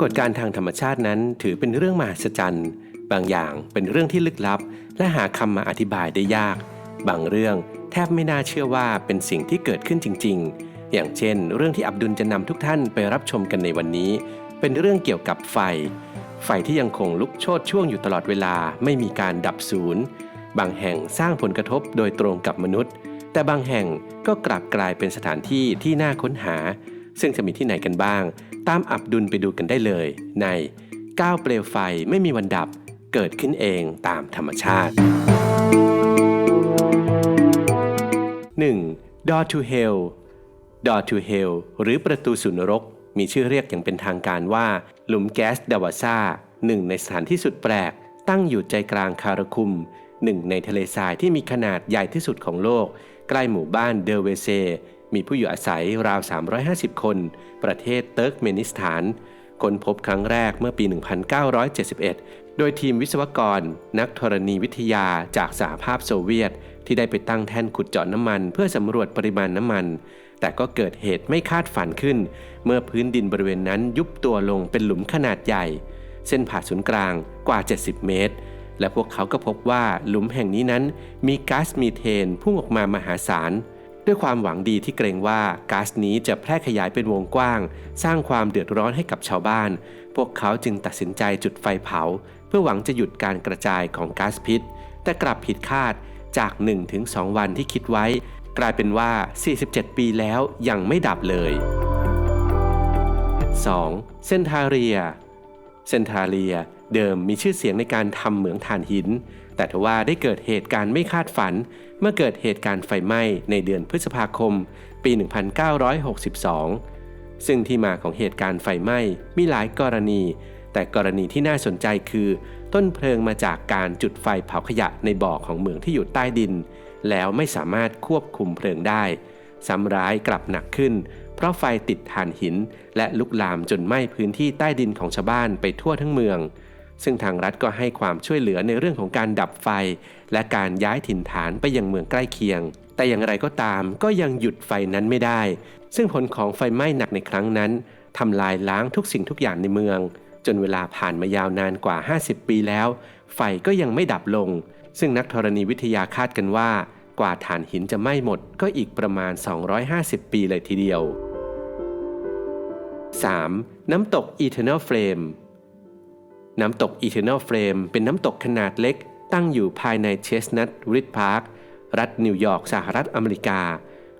ากฏการณ์ทางธรรมชาตินั้น ถือเป็นเรื่องมหัศจรรย์ บางอย่างเป็นเรื่องที่ลึกลับ และหาคำมาอธิบายได้ยาก บางเรื่องแทบไม่น่าเชื่อว่าเป็นสิ่งที่เกิดขึ้นจริง ๆ อย่างเช่น เรื่องที่อับดุลจะนำทุกท่านไปรับชมกันในวันนี้ เป็นเรื่องเกี่ยวกับไฟ ไฟที่ยังคงลุกโชนช่วงอยู่ตลอดเวลาไม่มีการดับศูนย์บางแห่งสร้างผลกระทบโดยตรงกับมนุษย์ แต่บางแห่งก็กลับกลายเป็นสถานที่ที่น่าค้นหา ซึ่งจะมีที่ไหนกันบ้าง ตามอับดุลไปดูกันได้เลย ใน 9 เปลวไฟไม่มีวันดับเกิดขึ้นเองตามธรรมชาติ 1. Door to Hell Door to Hell หรือประตูสู่นรก มีชื่อเรียกอย่างเป็นทางการว่า หลุมแก๊สดาวาซาหนึ่งในสถานที่สุดแปลก ตั้งอยู่ใจกลางคาราคุม หนึ่งในทะเลทรายที่มีขนาดใหญ่ที่สุดของโลก ใกล้หมู่บ้านเดเวเซ มีผู้อยู่อาศัยราว 350 คน ประเทศเติร์กเมนิสถานค้นพบครั้งแรกเมื่อปี 1971 โดยทีมวิศวกร นักธรณีวิทยาจากสหภาพโซเวียต ที่ได้ไปตั้งแท่นขุดเจาะน้ำมัน เพื่อสำรวจปริมาณน้ำมัน แต่ก็เกิดเหตุไม่คาดฝันขึ้น เมื่อพื้นดินบริเวณนั้นยุบตัวลงเป็นหลุมขนาดใหญ่ เส้นผ่าศูนย์กลางกว่า 70 เมตร และพวกเขาก็พบว่าหลุมแห่งนี้นั้น มีก๊าซมีเทนพุ่งออกมามหาศาล ด้วยความหวังดีที่เกรงว่าก๊าซนี้จะแพร่ขยายเป็นวงกว้าง สร้างความเดือดร้อนให้กับชาวบ้าน พวกเขาจึงตัดสินใจจุดไฟเผา เพื่อหวังจะหยุดการกระจายของก๊าซพิษ แต่กลับผิดคาดจาก 1-2 วันที่คิดไว้ กลายเป็นว่า 47 ปีแล้วยังไม่ดับเลย 2. เซนทาเรีย เซนทาเรีย เดิมมีชื่อเสียงในการทำเหมืองถ่านหิน แต่ทว่าได้เกิดเหตุการณ์ไม่คาดฝัน เมื่อเกิดเหตุการณ์ไฟไหม้ในเดือนพฤษภาคม ปี 1962 ซึ่งที่มาของเหตุการณ์ไฟไหม้มีหลายกรณี แต่กรณีที่น่าสนใจคือ ต้นเพลิงมาจากการจุดไฟเผาขยะในบ่อของเหมืองที่อยู่ใต้ดิน แล้วไม่สามารถควบคุมเพลิงได้ซ้ำร้ายกลับหนักขึ้น เพราะไฟติดถ่านหิน และลุกลามจนไหม้พื้นที่ใต้ดินของชาวบ้านไปทั่วทั้งเมือง ซึ่งทางรัฐก็ให้ความช่วยเหลือในเรื่องของการดับไฟ และการย้ายถิ่นฐานไปยังเมืองใกล้เคียง แต่อย่างไรก็ตามก็ยังหยุดไฟนั้นไม่ได้ ซึ่งผลของไฟไหม้หนักในครั้งนั้นทำลายล้างทุกสิ่งทุกอย่างในเมือง จนเวลาผ่านมายาวนานกว่า 50 ปีแล้ว ไฟก็ยังไม่ดับลง ซึ่งนักธรณีวิทยาคาดกันว่า กว่าถ่านหินจะไหม้หมดก็อีกประมาณ 250 ปีเลยทีเดียว 3. น้ำตก Eternal Flame น้ำตก Eternal Flame เป็นน้ำตกขนาดเล็ก ตั้งอยู่ภายในเชสนัทริดพาร์ครัฐนิวยอร์กสหรัฐอเมริกา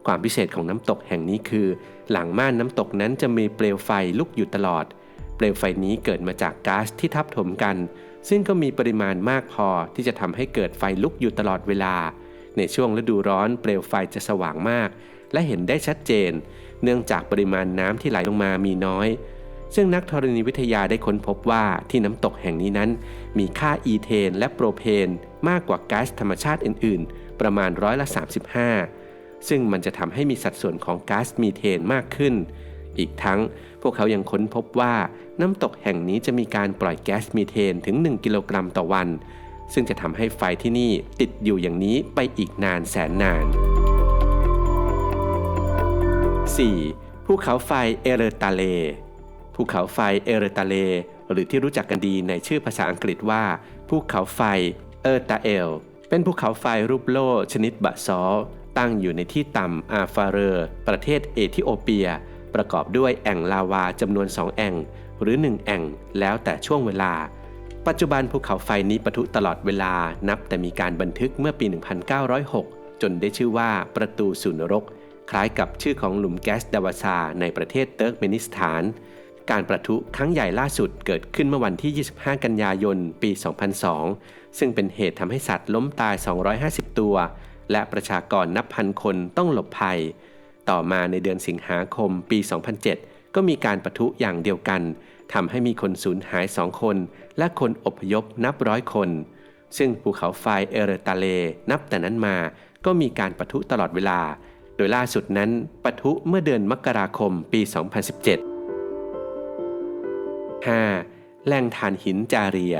ความพิเศษของน้ำตกแห่งนี้คือ หลังม่านน้ำตกนั้นจะมีเปลวไฟลุกอยู่ตลอด เปลวไฟนี้เกิดมาจากก๊าซที่ทับถมกัน ซึ่งก็มีปริมาณมากพอที่จะทำให้เกิดไฟลุกอยู่ตลอดเวลา ในช่วงฤดูร้อนเปลวไฟจะสว่างมาก และเห็นได้ชัดเจน เนื่องจากปริมาณน้ำที่ไหลลงมามีน้อย ซึ่งนักธรณีวิทยาได้ค้นพบว่าที่น้ำตกแห่งนี้นั้น มีค่าอีเทนและโปรเพน มากกว่าก๊าซธรรมชาติอื่น ๆ ประมาณร้อยละ 35 ซึ่งมันจะทำให้มีสัดส่วนของก๊าซมีเทนมากขึ้น อีกทั้งพวกเขายังค้นพบว่าน้ำตกแห่งนี้จะมีการปล่อยแก๊สมีเทนถึง 1 กิโลกรัมต่อวัน ซึ่งจะทำให้ไฟที่นี่ติดอยู่อย่างนี้ไปอีกนานแสนนาน 4. ภูเขาไฟเอเรตาเล ภูเขาไฟเอเรตาเล หรือที่รู้จักกันดีในชื่อภาษาอังกฤษว่าภูเขาไฟเออร์ตาเอล เป็นภูเขาไฟรูปโล่ชนิดบะซอลตั้งอยู่ในที่ต่ำอาฟาเรอร์ประเทศเอธิโอเปีย ประกอบด้วยแอ่งลาวาจำนวน 2 แอ่ง หรือ 1 แอ่ง แล้วแต่ช่วงเวลา ปัจจุบันภูเขาไฟนี้ปะทุตลอดเวลานับแต่มีการบันทึกเมื่อปี 1906 จนได้ชื่อว่าประตูสู่นรก คล้ายกับชื่อของหลุมแก๊สดาวซาในประเทศเติร์กเมนิสถาน การประทุครั้งใหญ่ล่าสุดเกิดขึ้นเมื่อวันที่ 25 กันยายน ปี 2002 ซึ่งเป็นเหตุทำให้สัตว์ล้มตาย 250 ตัว และประชากรนับพันคนต้องหลบภัย ต่อมาในเดือนสิงหาคมปี 2007 ก็มีการประทุอย่างเดียวกันทำให้มีคนสูญหายสองคน และคนอพยพนับร้อยคน ซึ่งภูเขาไฟเอเรตาเล นับแต่นั้นมา ก็มีการประทุตลอดเวลา โดยล่าสุดนั้นปะทุเมื่อเดือนมกราคมปี 2017 5. แหล่งถ่านหินจาเรีย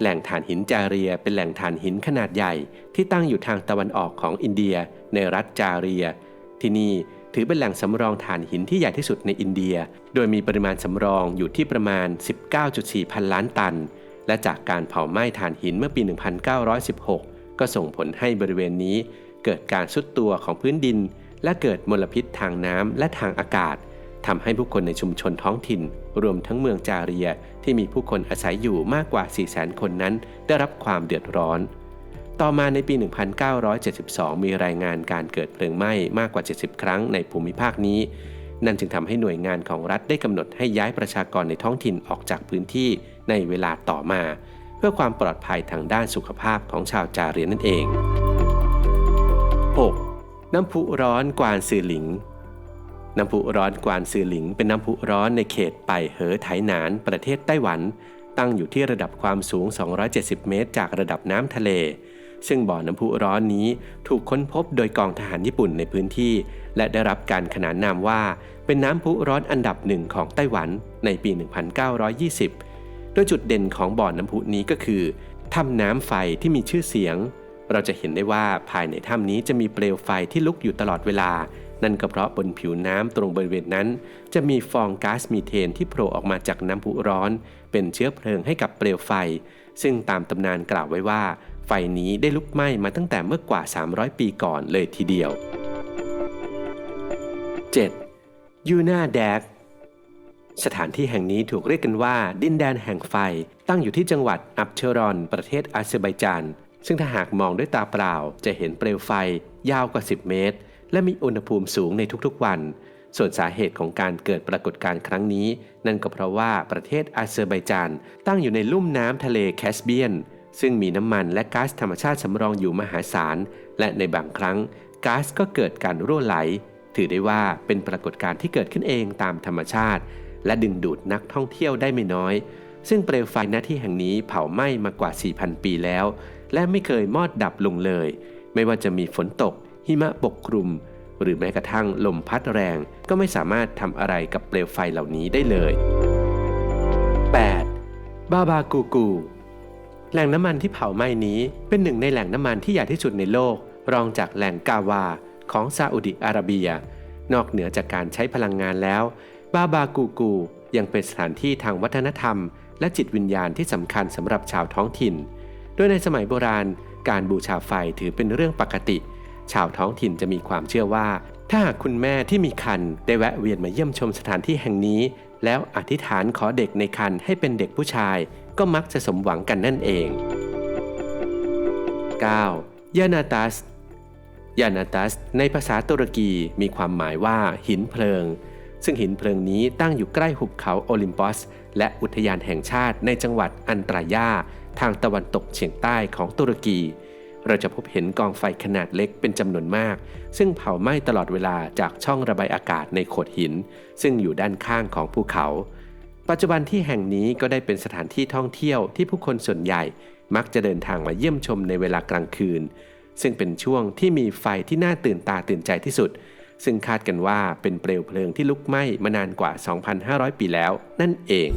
แหล่งถ่านหินจาเรียเป็นแหล่งถ่านหินขนาดใหญ่ที่ตั้งอยู่ทางตะวันออกของอินเดียในรัฐจาเรีย ที่นี่ถือเป็นแหล่งสำรองถ่านหินที่ใหญ่ที่สุดในอินเดีย โดยมีปริมาณสำรองอยู่ที่ประมาณ 19.4 พันล้านตัน และจากการเผาไหม้ถ่านหินเมื่อปี 1916 ก็ส่งผลให้บริเวณนี้ เกิดการสุดตัวของพื้นดิน และเกิดมลพิษทางน้ำและทางอากาศ ทำให้ผู้คนในชุมชนท้องถิ่น รวมทั้งเมืองจาเรียที่มีผู้คนอาศัยอยู่มากกว่า 400,000 คนนั้น ได้รับความเดือดร้อน ต่อมาในปี 1972 มีรายงานการเกิดเพลิงไหม้มากกว่า 70 ครั้งในภูมิภาคนี้ นั่นจึงทำให้หน่วยงานของรัฐได้กำหนดให้ย้ายประชากรในท้องถิ่นออกจากพื้นที่ในเวลาต่อมา เพื่อความปลอดภัยทางด้านสุขภาพของชาวจาเรียนนั่นเอง 6. น้ำพุร้อนกวานซือหลิง น้ำพุร้อนกวานซือหลิง เป็นน้ำพุร้อนในเขตไปเหอไถหนาน ประเทศไต้หวัน ตั้งอยู่ที่ระดับความสูง 270 เมตร จากระดับน้ำทะเล ซึ่งบ่อน้ำพุร้อนนี้ถูกค้นพบโดยกองทหารญี่ปุ่นในพื้นที่ และได้รับการขนานนามว่า เป็นน้ำพุร้อนอันดับหนึ่งของไต้หวันในปี 1920 โดยจุดเด่นของบ่อน้ำพุนี้ก็คือถ้ำน้ำไฟที่มีชื่อเสียง เราจะเห็นได้ว่าภายในถ้ำนี้จะมีเปลวไฟที่ลุกอยู่ตลอดเวลา นั่นก็เพราะบนผิวน้ำตรงบริเวณนั้น จะมีฟองก๊าซมีเทนที่โผล่ออกมาจากน้ำพุร้อน เป็นเชื้อเพลิงให้กับเปลวไฟ ซึ่งตามตำนานกล่าวไว้ว่า ไฟนี้ได้ลุกไหม้มาตั้งแต่เมื่อกว่า 300 ปีก่อนเลยทีเดียว 7. ยูนาแดกสถานที่แห่งนี้ถูกเรียกกันว่า ดินแดนแห่งไฟ ตั้งอยู่ที่จังหวัดอับเชรอน ประเทศอาเซอร์ไบจาน ซึ่งถ้าหากมองด้วยตาเปล่า จะเห็นเปลวไฟยาวกว่า 10 เมตร และมีอุณหภูมิสูงในทุกๆวัน ส่วนสาเหตุของการเกิดปรากฏการณ์ครั้งนี้ นั่นก็เพราะว่าประเทศอาเซอร์ไบจานตั้งอยู่ในลุ่มน้ำทะเลแคสเบียน ซึ่งมีน้ำมันและก๊าซธรรมชาติสำรองอยู่มหาศาล และในบางครั้งก๊าซก็เกิดการรั่วไหล ถือได้ว่าเป็นปรากฏการณ์ที่เกิดขึ้นเองตามธรรมชาติ และดึงดูดนักท่องเที่ยวได้ไม่น้อย ซึ่งเปลวไฟหน้าที่แห่งนี้เผาไหม้มากว่า 4,000 ปีแล้ว และไม่เคยมอดดับลงเลย ไม่ว่าจะมีฝนตก หิมะปกคลุม หรือแม้กระทั่งลมพัดแรง ก็ไม่สามารถทำอะไรกับเปลวไฟเหล่านี้ได้เลย 8. บาบากูกู แหล่งน้ำมันที่เผาไหม้นี้เป็นหนึ่งในแหล่งน้ำมันที่ใหญ่ที่สุดในโลก รองจากแหล่งกาวาของซาอุดิอาระเบีย นอกเหนือจากการใช้พลังงานแล้ว บาบากูกูยังเป็นสถานที่ทางวัฒนธรรม และจิตวิญญาณที่สำคัญสำหรับชาวท้องถิ่น โดยในสมัยโบราณ การบูชาไฟถือเป็นเรื่องปกติ ชาวท้องถิ่นจะมีความเชื่อว่า ถ้าหากคุณแม่ที่มีคันได้แวะเวียนมาเยี่ยมชมสถานที่แห่งนี้ แล้วอธิษฐานขอเด็กในคันให้เป็นเด็กผู้ชาย ก็มักจะสมหวังกันนั่นเอง 9. ยานาตัสยานาตัส ในภาษาตุรกีมีความหมายว่าหินเพลิง ซึ่งหินเพลิงนี้ตั้งอยู่ใกล้หุบเขาโอลิมปัส และอุทยานแห่งชาติในจังหวัดอันตรายาทางตะวันตกเฉียงใต้ของตุรกี เราจะพบเห็นกองไฟขนาดเล็กเป็นจำนวนมาก ซึ่งเผาไหม้ตลอดเวลาจากช่องระบายอากาศในโขดหิน ซึ่งอยู่ด้านข้างของภูเขา ปัจจุบันที่แห่งนี้ก็ได้เป็นสถานที่ท่องเที่ยวที่ผู้คนส่วนใหญ่ มักจะเดินทางมาเยี่ยมชมในเวลากลางคืน ซึ่งเป็นช่วงที่มีไฟที่น่าตื่นตาตื่นใจที่สุด ซึ่งคาดกันว่าเป็นเปลวเพลิงที่ลุกไหม้มานานกว่า 2,500 ปีแล้วนั่นเอง